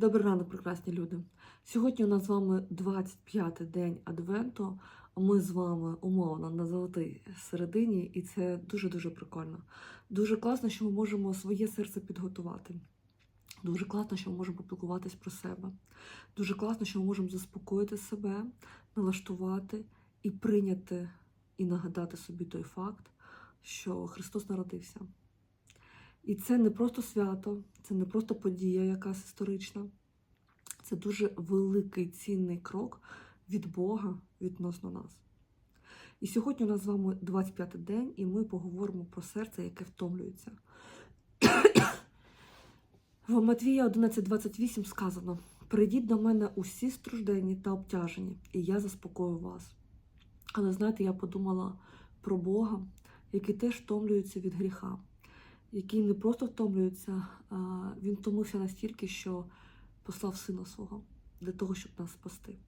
Добрий ранок, прекрасні люди. Сьогодні у нас з вами 25-й день Адвенту. Ми з вами умовно на золотій середині, і це дуже-дуже прикольно. Дуже класно, що ми можемо своє серце підготувати. Дуже класно, що ми можемо попілкуватись про себе. Дуже класно, що ми можемо заспокоїти себе, налаштувати і прийняти і нагадати собі той факт, що Христос народився. І це не просто свято, це не просто подія якась історична. Це дуже великий цінний крок від Бога відносно нас. І сьогодні у нас з вами 25-й день, і ми поговоримо про серце, яке втомлюється. В Матвія 11.28 сказано: Прийдіть до мене усі страждені та обтяжені, і я заспокою вас. Але знаєте, я подумала про Бога, який теж втомлюється від гріха який не просто втомлюється, а він втомився настільки, що послав сина свого для того, щоб нас спасти.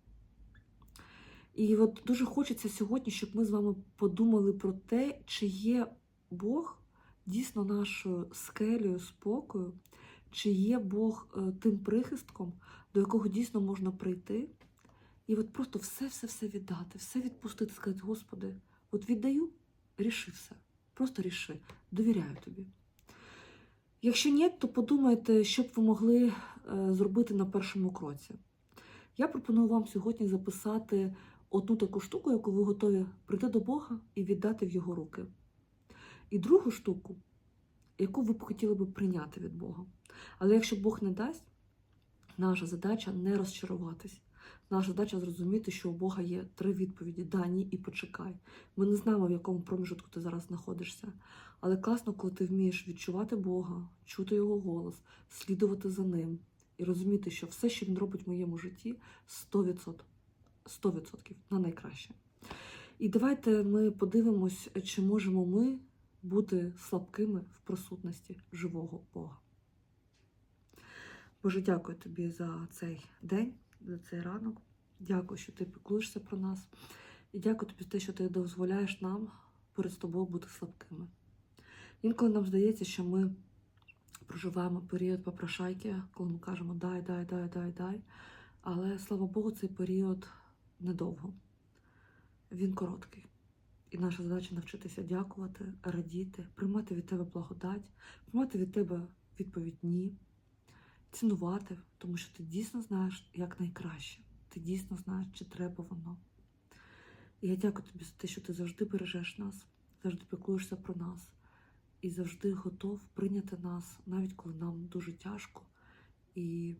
І от дуже хочеться сьогодні, щоб ми з вами подумали про те, чи є Бог дійсно нашою скелею спокою, чи є Бог е, тим прихистком, до якого дійсно можна прийти, і от просто все-все-все віддати, все відпустити, сказати, Господи, от віддаю, ріши все. Просто ріши, довіряю тобі. Якщо ні, то подумайте, що б ви могли е, зробити на першому кроці. Я пропоную вам сьогодні записати одну таку штуку, яку ви готові прийти до Бога і віддати в Його руки. І другу штуку, яку ви б хотіли би прийняти від Бога. Але якщо Бог не дасть, наша задача не розчаруватись. Наша задача зрозуміти, що у Бога є три відповіді: да, ні і почекай. Ми не знаємо, в якому проміжку ти зараз знаходишся. Але класно, коли ти вмієш відчувати Бога, чути Його голос, слідувати за ним і розуміти, що все, що він робить в моєму житті, 100%, 100% на найкраще. І давайте ми подивимось, чи можемо ми бути слабкими в присутності живого Бога. Боже, дякую тобі за цей день, за цей ранок. Дякую, що ти піклуєшся про нас. І дякую тобі те, що ти дозволяєш нам перед тобою бути слабкими. Інколи нам здається, що ми проживаємо період попрошайки, коли ми кажемо дай, дай, дай, дай, дай. Але слава Богу, цей період недовго. Він короткий. І наша задача навчитися дякувати, радіти, приймати від тебе благодать, приймати від тебе відповідь ні, цінувати, тому що ти дійсно знаєш, як найкраще. Ти дійсно знаєш, чи треба воно. І я дякую тобі за те, що ти завжди бережеш нас, завжди піклуєшся про нас і завжди готов прийняти нас, навіть коли нам дуже тяжко. І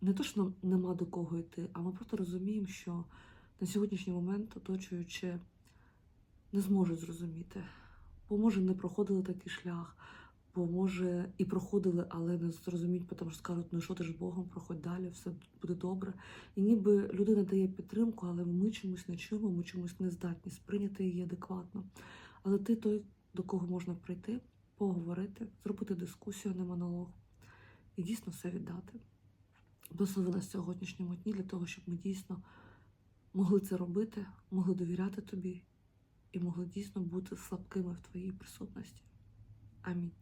не то, що нам нема до кого йти, а ми просто розуміємо, що на сьогоднішній момент оточуючи не зможуть зрозуміти, бо може не проходили такий шлях, бо може і проходили, але не зрозуміють, тому що скажуть, ну що ти ж Богом, проходь далі, все буде добре. І ніби людина дає підтримку, але ми чомусь не чуємо, ми чомусь не здатні сприйняти її адекватно. Але ти той, до кого можна прийти, поговорити, зробити дискусію, а не монолог, і дійсно все віддати. Благослови нас сьогоднішньому дні для того, щоб ми дійсно могли це робити, могли довіряти тобі і могли дійсно бути слабкими в твоїй присутності. Амінь.